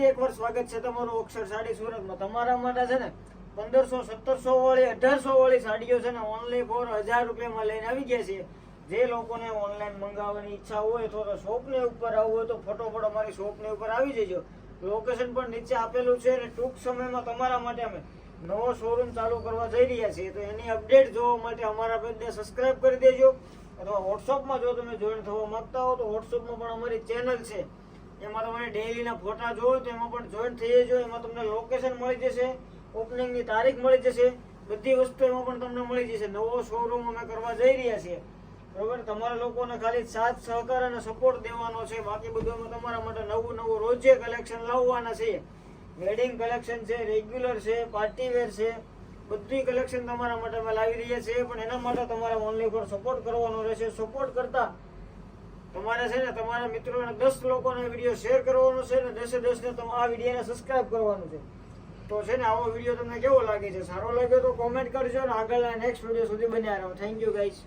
ફરી એકવાર સ્વાગત છે તમારું અક્ષર સાડી સુરતમાં. તમારા માટે છે ને પંદરસો, સત્તરસો વાળી, અઢારસો વાળી સાડીઓ છે ને ઓનલી ફોર હજાર રૂપિયામાં લઈને આવી ગયા છે જે લોકોને ઓનલાઈન મંગાવવાની ઈચ્છા હોય તો શોપની ઉપર આવવું હોય તો ફટોફટ અમારી શોપને ઉપર આવી જજો. લોકેશન પણ નીચે આપેલું છે અને ટૂંક સમયમાં તમારા માટે અમે નવો શોરૂમ ચાલુ કરવા જઈ રહ્યા છીએ. તો એની અપડેટ જોવા માટે અમારા પેજને સબસ્ક્રાઇબ કરી દેજો. અથવા વોટ્સઅપમાં જો તમે જોઈન થવા માંગતા હો તો વોટ્સઅપમાં પણ અમારી ચેનલ છે. એમાં તમારે ડેઈલીના ફોટા જોવો તો એમાં પણ જોઈન થઈ જજો એમાં તમને લોકેશન મળી જશે ઓપનિંગની તારીખ મળી જશે, બધી વસ્તુ એમાં પણ તમને મળી જશે. નવો શોરૂમ અમે કરવા જઈ રહ્યા છીએ. બરોબર? તમારા લોકોને ખાલી સાથ, સહકાર અને સપોર્ટ દેવાનો છે. બાકી બધું અમે તમારા માટે નવું નવું રોજે કલેક્શન લાવવાના છે. વેડિંગ કલેક્શન છે રેગ્યુલર છે પાર્ટી વેર છે. બધી કલેક્શન તમારા માટે અમે લાવી રહ્યા છીએ. પણ એના માટે તમારે ઓનલી ફોર સપોર્ટ કરવાનો રહેશે. સપોર્ટ કરતા તમારે છે ને, તમારા મિત્રોને દસ લોકોને વીડિયો શેર કરવાનો છે ને, દસે દસને તમે આ વિડીયોને સબસ્ક્રાઇબ કરવાનું છે. તો છે ને, આવો વીડિયો તમને કેવો લાગે છે? સારો લાગ્યો તો કોમેન્ટ કરજો ને, આગળના નેક્સ્ટ વીડિયો સુધી બન્યા રહો. Thank you guys